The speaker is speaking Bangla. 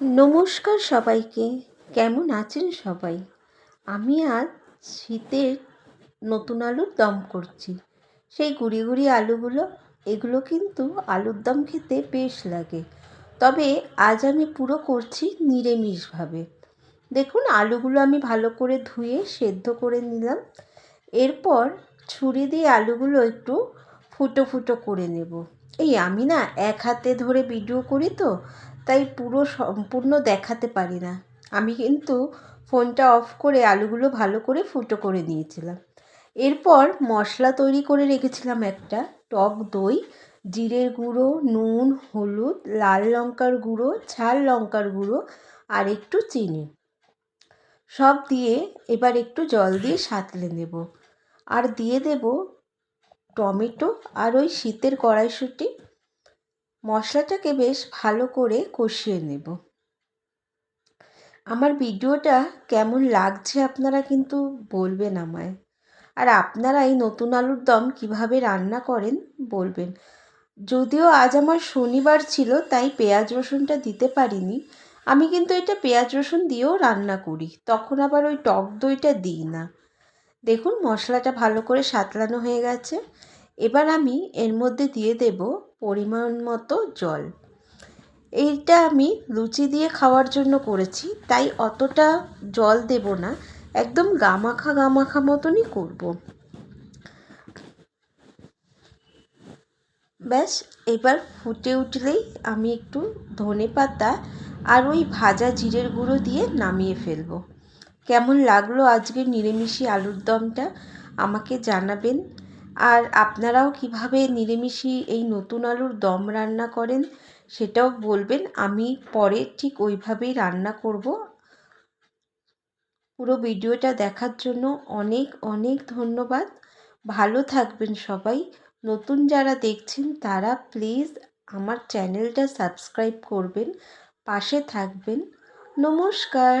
নমস্কার সবাইকে। কেমন আছেন সবাই? আমি আজ শীতের নতুন আলুর দম করছি। সেই গুঁড়ি গুঁড়ি আলুগুলো, এগুলো কিন্তু আলুর দম খেতে বেশ লাগে। তবে আজ আমি পুরো করছি নিরামিষভাবে। দেখুন, আলুগুলো আমি ভালো করে ধুয়ে সেদ্ধ করে নিলাম। এরপর ছুরি দিয়ে আলুগুলো একটু ফুটো ফুটো করে নেব। এই আমি না এক হাতে ধরে ভিডিও করি তো তাই পুরো সম্পূর্ণ দেখাতে পারি না। আমি কিন্তু ফোনটা অফ করে আলুগুলো ভালো করে ফুটো করে নিয়েছিলাম। এরপর মশলা তৈরি করে রেখেছিলাম একটা, টক দই, জিরের গুঁড়ো, নুন, হলুদ, লাল লঙ্কার গুঁড়ো, ঝাল লঙ্কার গুঁড়ো আর একটু চিনি। সব দিয়ে এবার একটু জল দিয়ে সাঁতলে নেব। আর দিয়ে দেব টমেটো আর ওই শীতের কড়াইশুঁটি মশলাটাকে বেশ ভালো করে কষিয়ে নেব। আমার ভিডিওটা কেমন লাগছে আপনারা কিন্তু বলবেন আমায়। আর আপনারা এই নতুন আলুর দম কীভাবে রান্না করেন বলবেন। যদিও আজ আমার শনিবার ছিল, তাই পেঁয়াজ রসুনটা দিতে পারিনি। আমি কিন্তু এটা পেঁয়াজ রসুন দিয়েও রান্না করি, তখন আবার ওই টক দইটা দিই না। দেখুন মশলাটা ভালো করে সাতলানো হয়ে গেছে। এবার আমি এর মধ্যে দিয়ে দেব পরিমাণ মতো জল। এইটা আমি লুচি দিয়ে খাওয়ার জন্য করেছি, তাই অতটা জল দেব না, একদম গামাখা গামাখা মতনই করব। ব্যাস, এবার ফুটে উঠলেই আমি একটু ধনে পাতা আর ওই ভাজা জিরের গুঁড়ো দিয়ে নামিয়ে ফেলব। কেমন লাগল আজকের নিরামিষি আলুর দমটা, আমাকে জানাবেন। আর আপনারাও কীভাবে নিরামিষি এই নতুন আলুর দম রান্না করেন সেটাও বলবেন। আমি পরে ঠিক ওইভাবেই রান্না করব। পুরো ভিডিওটা দেখার জন্য অনেক অনেক ধন্যবাদ। ভালো থাকবেন সবাই। নতুন যারা দেখছেন তারা প্লিজ আমার চ্যানেলটা সাবস্ক্রাইব করবেন, পাশে থাকবেন। নমস্কার।